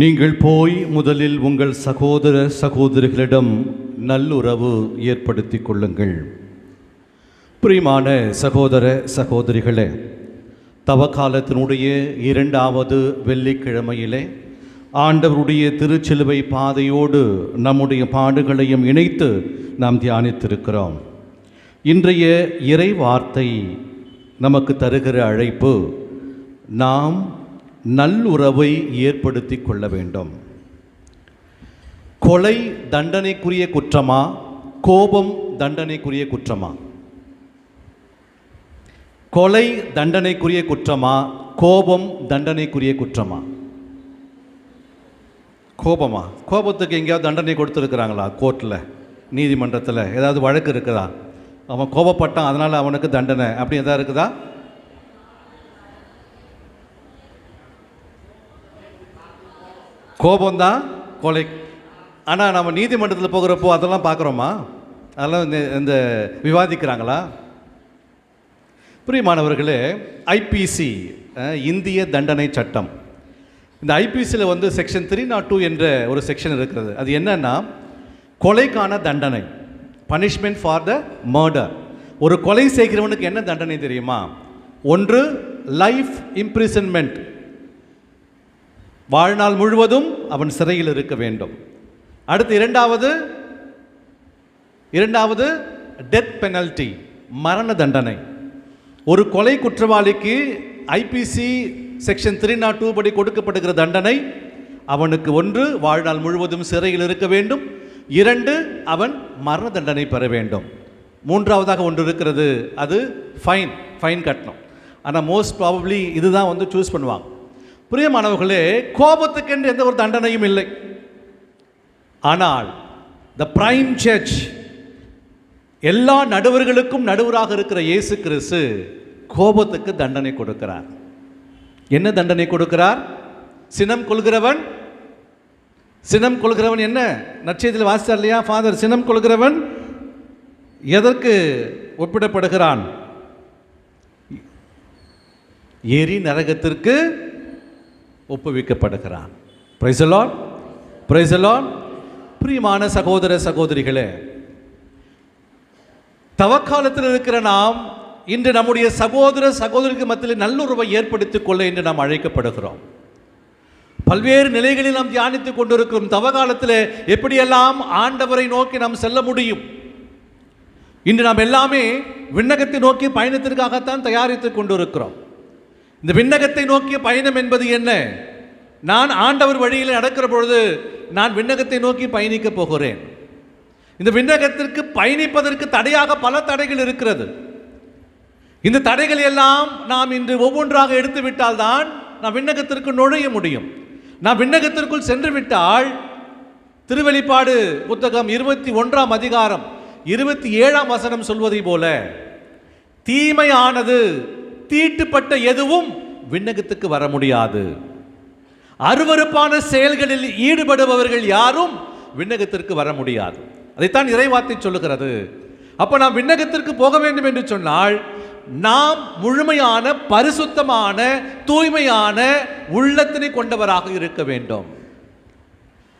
நீங்கள் போய் முதலில் உங்கள் சகோதர சகோதரிகளிடம் நல்லுறவு ஏற்படுத்தி கொள்ளுங்கள். பிரியமான சகோதர சகோதரிகளே தவக்காலத்தினுடைய இரண்டாவது வெள்ளிக்கிழமையிலே ஆண்டவருடைய திருச்சிலுவை பாதையோடு நம்முடைய பாடுகளையும் இணைத்து நாம் தியானித்திருக்கிறோம். இன்றைய இறை வார்த்தை நமக்கு தருகிற அழைப்பு நாம் நல்லுறவை ஏற்படுத்தி கொள்ள வேண்டும். கொலை தண்டனைக்குரிய குற்றமா? கோபம் தண்டனைக்குரிய குற்றமா? கொலை தண்டனைக்குரிய குற்றமா? கோபம் தண்டனைக்குரிய குற்றமா? கோபமா? கோபத்துக்கு எங்கேயாவது தண்டனை கொடுத்துருக்குறாங்களா கோர்ட்டில் நீதிமன்றத்தில்? ஏதாவது வழக்கு இருக்குதா? அவன் கோபப்பட்டான் அதனால் அவனுக்கு தண்டனை. அப்படி எதாவது இருக்குதா? கோபம்தான் கொலை. ஆனால் நம்ம நீதிமன்றத்தில் போகிறப்போ அதெல்லாம் பார்க்குறோமா? அதெல்லாம் இந்த இந்த விவாதிக்கிறாங்களா? பிரியமானவர்களே ஐபிசி இந்திய தண்டனை சட்டம். இந்த ஐபிசியில் வந்து செக்ஷன் த்ரீ நாட் டூ என்ற ஒரு செக்ஷன் இருக்கிறது. அது என்னன்னா கொலைக்கான தண்டனை. Punishment for the murder. ஒரு கொலை செய்கிறவனுக்கு என்ன தண்டனை தெரியுமா? ஒன்று லைஃப் இம்ப்ரிசன்மெண்ட். வாழ்நாள் முழுவதும் அவன் சிறையில் இருக்க வேண்டும். அடுத்து இரண்டாவது இரண்டாவது டெத் பெனல்டி மரண தண்டனை. ஒரு கொலை குற்றவாளிக்கு IPC section three not two படி கொடுக்கப்படுகிற தண்டனை அவனுக்கு ஒன்று வாழ்நாள் முழுவதும் சிறையில் இருக்க வேண்டும். இரண்டு அவன் மரண தண்டனை பெற வேண்டும். மூன்றாவதாக ஒன்று இருக்கிறது அது ஃபைன் ஃபைன் கட்டணும். ஆனால் மோஸ்ட் ப்ராபப்ளி இதுதான் வந்து சூஸ் பண்ணுவாங்க. பிரியமானவர்களே கோபத்துக்கென்று எந்த ஒரு தண்டனையும் இல்லை. ஆனால் த பிரைம் சர்ச் எல்லா நடுவர்களுக்கும் நடுவராக இருக்கிற இயேசு கிறிஸ்து கோபத்துக்கு தண்டனை கொடுக்கிறார். என்ன தண்டனை கொடுக்கிறார்? சினம் கொள்கிறவன்? சினம் கொள்கிறவன் என்ன? நற்செய்தியில் வாசித்தார் இல்லையா? ஃபாதர் சினம் கொள்கிறவன்? எதற்கு ஒப்பிடப்படுகிறான்? எரி நரகத்திற்கு ஒப்புவிக்கப்படுகிறான். பிரைசலான் பிரைசலான் பிரியமான சகோதர சகோதரிகளே தவக்காலத்தில் இருக்கிற நாம் இன்று நம்முடைய சகோதர சகோதரிக்கு மத்தியில் நல்லுறவை ஏற்படுத்திக் கொள்ள என்று நாம் அழைக்கப்படுகிறோம். பல்வேறு நிலைகளில் நாம் தியானித்துக் கொண்டிருக்கும் தவகாலத்தில் எப்படியெல்லாம் ஆண்டவரை நோக்கி நாம் செல்ல முடியும்? இன்று நாம் எல்லாமே விண்ணகத்தை நோக்கி பயணத்திற்காகத்தான் தயாரித்துக் கொண்டிருக்கிறோம். இந்த விண்ணகத்தை நோக்கிய பயணம் என்பது என்ன? நான் ஆண்டவர் வழியில் நடக்கிற பொழுது நான் விண்ணகத்தை நோக்கி பயணிக்க போகிறேன். இந்த விண்ணகத்திற்கு பயணிப்பதற்கு தடையாக பல தடைகள் இருக்கிறது. இந்த தடைகள் எல்லாம் நாம் இன்று ஒவ்வொன்றாக எடுத்து விட்டால்தான் நாம் விண்ணகத்திற்கு நுழைய முடியும். நாம் விண்ணகத்திற்குள் சென்று விட்டால் திருவெளிப்பாடு புத்தகம் இருபத்தி ஒன்றாம் அதிகாரம் இருபத்தி ஏழாம் வசனம் சொல்வதை போல தீமையானது தீட்டுப்பட்ட எதுவும் விண்ணகத்துக்கு வர முடியாது. அருவருப்பான செயல்களில் ஈடுபடுபவர்கள் யாரும் விண்ணகத்திற்கு வர முடியாது. அதைத்தான் இறைவார்த்தை சொல்லுகிறது. அப்போ நாம் விண்ணகத்திற்கு போக வேண்டும் என்று சொன்னால் நாம் முழுமையான பரிசுத்தமான தூய்மையான உள்ளத்தினை கொண்டவராக இருக்க வேண்டும்.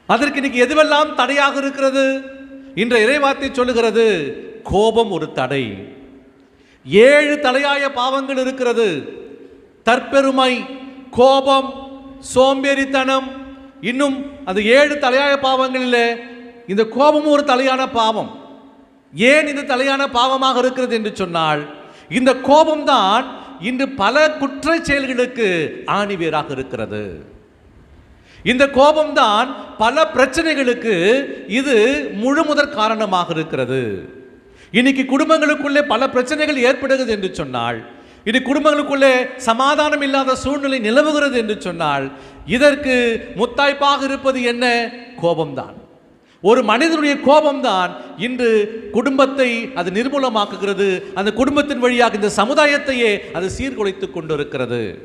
அதற்கு இன்னைக்கு எதுவெல்லாம் தடையாக இருக்கிறது? இன்ற இறைவார்த்தை சொல்லுகிறது கோபம் ஒரு தடை. ஏழு தலையாய பாவங்கள் இருக்கிறது. தற்பெருமை கோபம் சோம்பேறித்தனம் இன்னும் அந்த ஏழு தலையாய பாவங்களில் இந்த கோபமும் ஒரு தலையான பாவம். ஏன் இந்த தலையான பாவமாக இருக்கிறது என்று சொன்னால் இந்த கோபம்தான் இன்று பல குற்ற செயல்களுக்கு ஆணிவேராக இருக்கிறது. இந்த கோபம்தான் பல பிரச்சனைகளுக்கு இது முழு முதற் காரணமாக இருக்கிறது. இன்னைக்கு குடும்பங்களுக்குள்ளே பல பிரச்சனைகள் ஏற்படுகிறது என்று சொன்னால் இது குடும்பங்களுக்குள்ளே சமாதானம் இல்லாத சூழ்நிலை நிலவுகிறது என்று சொன்னால் இதற்கு முத்தாய்ப்பாக இருப்பது என்ன? கோபம்தான். ஒரு மனிதனுடைய கோபம்தான் இன்று குடும்பத்தை அது நிர்மூலமாக்குகிறது அந்த குடும்பத்தின் வழியாக இந்த சமுதாயத்தையே அது சீர்குலைத்து கொண்டிருக்கிறது.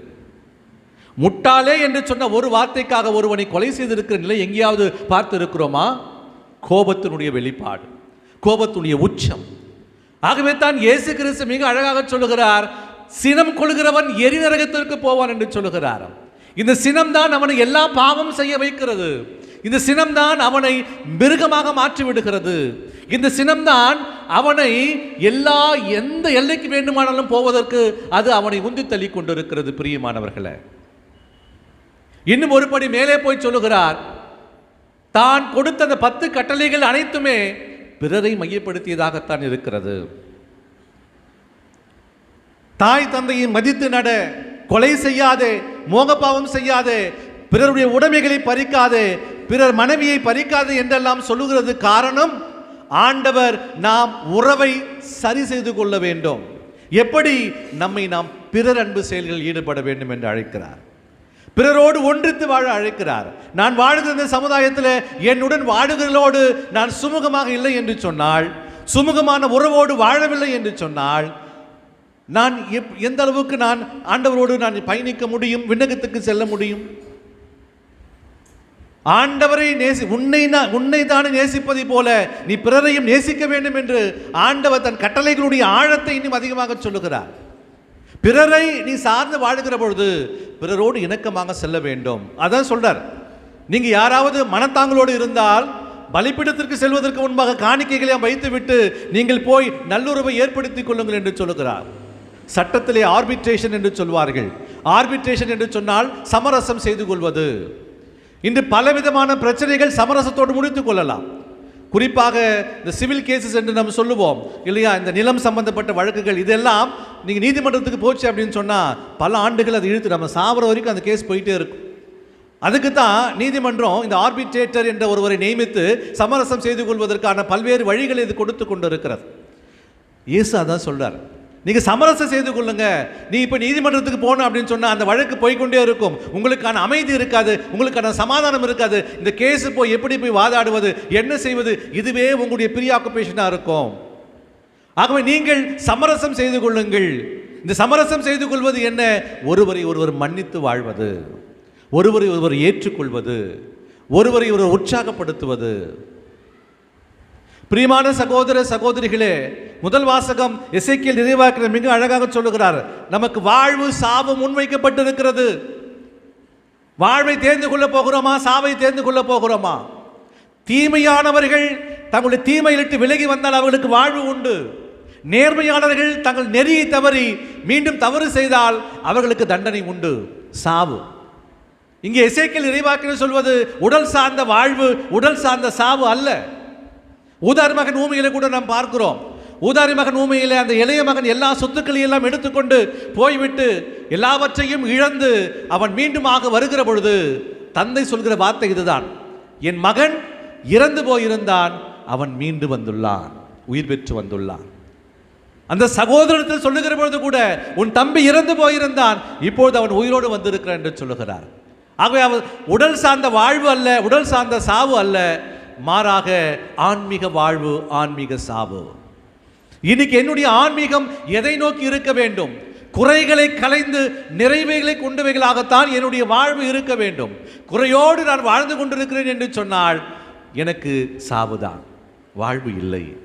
முட்டாளே என்று சொன்ன ஒரு வார்த்தைக்காக ஒருவனை கொலை செய்திருக்கிற நிலை எங்கேயாவது பார்த்து இருக்கிறோமா கோபத்தினுடைய வெளிப்பாடு கோபத்தினுடைய உச்சம். ஆகவே தான் இயேசு கிறிஸ்து மிக அழகாக சொல்லுகிறார் சினம் கொள்கிறவன் எரிநரகத்திற்கு போவான் என்று சொல்லுகிறார். இந்த சினம்தான் அவனை எல்லா பாவம் செய்ய வைக்கிறது. இந்த சினம்தான் அவனை மிருகமாக மாற்றி விடுகிறது இந்த சினம்தான் அவனை எல்லா எந்த எல்லைக்கு வேண்டுமானாலும் போவதற்கு அது அவனை உந்தி தள்ளி கொண்டிருக்கிறது பிரியமானவர்களை. இன்னும் ஒருபடி மேலே போய் சொல்லுகிறார் தான் கொடுத்த அந்த பத்து கட்டளைகள் அனைத்துமே பிறரை மையப்படுத்தியதாகத்தான் இருக்கிறது. தாய் தந்தையை மதித்து நட கொலை செய்யாதே மோகப்பாவம் செய்யாதே பிறருடைய உடைமைகளை பறிக்காதே பிறர் மனைவியை பறிக்காது என்றெல்லாம் சொல்லுகிறது காரணம் ஆண்டவர் நாம் உறவை சரி செய்து கொள்ள வேண்டும். எப்படி நம்மை நாம் பிறர் அன்பு செயல்களில் ஈடுபட வேண்டும் என்று அழைக்கிறார். பிறரோடு ஒன்றித்து வாழ அழைக்கிறார். நான் வாழுகிற இந்த சமுதாயத்தில் என்னுடன் வாழுகிறோடு நான் சுமூகமாக இல்லை என்று சொன்னால் சுமூகமான உறவோடு வாழவில்லை என்று சொன்னால் நான் எப் எந்த அளவுக்கு நான் ஆண்டவரோடு நான் பயணிக்க முடியும் விண்ணகத்துக்கு செல்ல முடியும்? ஆண்டவரை நேசி உன்னை உன்னை தானே நேசிப்பதை போல நீ பிறரையும் நேசிக்க வேண்டும் என்று ஆண்டவர் தன் கட்டளைகளுடைய ஆழத்தை இன்னும் அதிகமாக சொல்லுகிறார். பிறரை நீ சார்ந்து வாழுகிற பொழுது பிறரோடு இணக்கமாக செல்ல வேண்டும். அதான் சொல்றார். நீங்கள் யாராவது மனத்தாங்களோடு இருந்தால் பலிப்பிடத்திற்கு செல்வதற்கு முன்பாக காணிக்கைகளை வைத்துவிட்டு நீங்கள் போய் நல்லுறவை ஏற்படுத்திக் கொள்ளுங்கள் என்று சொல்லுகிறார். சட்டத்திலே ஆர்பிட்ரேஷன் என்று சொல்வார்கள். ஆர்பிட்ரேஷன் என்று சொன்னால் சமரசம் செய்து கொள்வது. இன்று பலவிதமான பிரச்சனைகள் சமரசத்தோடு முடித்துக் கொள்ளலாம். குறிப்பாக இந்த சிவில் கேசஸ் என்று நம்ம சொல்லுவோம் இல்லையா? இந்த நிலம் சம்பந்தப்பட்ட வழக்குகள் இதெல்லாம் நீங்கள் நீதிமன்றத்துக்கு போச்சு அப்படின்னு சொன்னால் பல ஆண்டுகள் அது இழுத்து நம்ம சாவர வரைக்கும் அந்த கேஸ் போயிட்டே இருக்கும். அதுக்கு தான் நீதிமன்றம் இந்த ஆர்பிட்ரேட்டர் என்ற ஒருவரை நியமித்து சமரசம் செய்து கொள்வதற்கான பல்வேறு வழிகளை இது கொடுத்து கொண்டு இருக்கிறது இயேசு அதான் சொல்கிறார் நீங்க சமரசம் செய்து கொள்ளுங்க. நீ இப்ப நீதிமன்றத்துக்கு போகணும் அப்படின்னு சொன்னா அந்த வழக்கு போய்க்கொண்டே இருக்கும். உங்களுக்கான அமைதி இருக்காது. உங்களுக்கான சமாதானம் இருக்காது. இந்த கேஸ் போய் எப்படி போய் வாதாடுவது? என்ன செய்வது? இதுவே உங்களுடைய பிரிய ஆக்குபேஷனாக இருக்கும். ஆகவே நீங்கள் சமரசம் செய்து கொள்ளுங்கள். இந்த சமரசம் செய்து கொள்வது என்ன? ஒருவரை ஒருவர் மன்னித்து வாழ்வது. ஒருவரை ஒருவர் ஏற்றுக்கொள்வது. ஒருவரை ஒருவர் உற்சாகப்படுத்துவது. பிரியமான சகோதர சகோதரிகளே முதல் வாசகம் இசைக்கியல் நிறைவாக்கிற மிக அழகாக சொல்லுகிறார். நமக்கு வாழ்வு சாவு முன்வைக்கப்பட்டிருக்கிறது. வாழ்வை தேர்ந்து கொள்ள போகிறோமா? சாவை தேர்ந்து கொள்ள போகிறோமா? தீமையானவர்கள் தங்களுடைய தீமையிலிட்டு விலகி வந்தால் அவர்களுக்கு வாழ்வு உண்டு. நேர்மையாளர்கள் தங்கள் நெறியை தவறி மீண்டும் தவறு செய்தால் அவர்களுக்கு தண்டனை உண்டு. சாவு. இங்கே இசைக்கல் இறைவாக்கினர் சொல்வது உடல் சார்ந்த வாழ்வு உடல் சார்ந்த சாவு அல்ல. ஊதாரி மகன் ஊமையில கூட நாம் பார்க்கிறோம். ஊதாரி மகன் ஊமையிலே அந்த இளைய மகன் எல்லா சொத்துக்களையும் எல்லாம் எடுத்துக்கொண்டு போய்விட்டு எல்லாவற்றையும் இழந்து அவன் மீண்டுமாக வருகிற பொழுது தந்தை சொல்கிற வார்த்தை இதுதான். என் மகன் இறந்து போயிருந்தான் அவன் மீண்டு வந்துள்ளான் உயிர் பெற்று வந்துள்ளான். அந்த சகோதரத்தில் சொல்லுகிற பொழுது கூட உன் தம்பி இறந்து போயிருந்தான் இப்பொழுது அவன் உயிரோடு வந்திருக்கிறான் என்று சொல்லுகிறார். ஆகவே அவன் உடல் சார்ந்த வாழ்வு அல்ல உடல் சார்ந்த சாவு அல்ல. மாறாக ஆன்மீக வாழ்வு ஆன்மீக சாவு. இன்னைக்கு என்னுடைய ஆன்மீகம் எதை நோக்கி இருக்க வேண்டும்? குறைகளை கலைந்து நிறைவைகளை கொண்டவைகளாகத்தான் என்னுடைய வாழ்வு இருக்க வேண்டும். குறையோடு நான் வாழ்ந்து கொண்டிருக்கிறேன் என்று சொன்னால் எனக்கு சாவுதான். வாழ்வு இல்லை.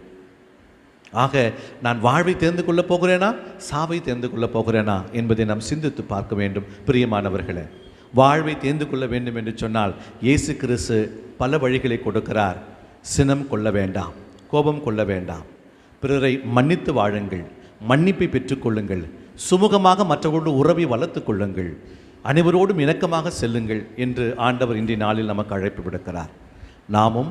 ஆக நான் வாழ்வை தேர்ந்து கொள்ளப் போகிறேனா? சாவை தேர்ந்து கொள்ளப் போகிறேனா? என்பதை நாம் சிந்தித்து பார்க்க வேண்டும் பிரியமானவர்களே. வாழ்வை தேர்ந்து கொள்ள வேண்டும் என்று சொன்னால் இயேசு கிறிஸ்து பல வழிகளை கொடுக்கிறார். சினம் கொள்ள வேண்டாம் கோபம் கொள்ள வேண்டாம். பிறரை மன்னித்து வாழுங்கள் மன்னிப்பை பெற்றுக்கொள்ளுங்கள் சுமூகமாக மற்றவர்களோடு உறவை வளர்த்துக் கொள்ளுங்கள் அனைவரோடும் இணக்கமாக செல்லுங்கள் என்று ஆண்டவர் இன்றைய நாளில் நமக்கு அழைப்பு விடுக்கிறார். நாமும்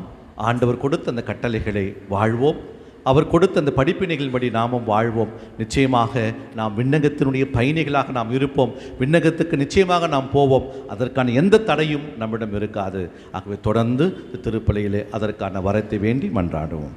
ஆண்டவர் கொடுத்த அந்த கட்டளைகளை வாழ்வோம் அவர் கொடுத்த அந்த படிப்பினைகளின்படி நாமும் வாழ்வோம். நிச்சயமாக நாம் விண்ணகத்தினுடைய பயணிகளாக நாம் இருப்போம். விண்ணகத்துக்கு நிச்சயமாக நாம் போவோம். அதற்கான எந்த தடையும் நம்மிடம் இருக்காது. ஆகவே தொடர்ந்து திருப்பலியிலே அதற்கான வரத்தை வேண்டி மன்றாடுவோம்.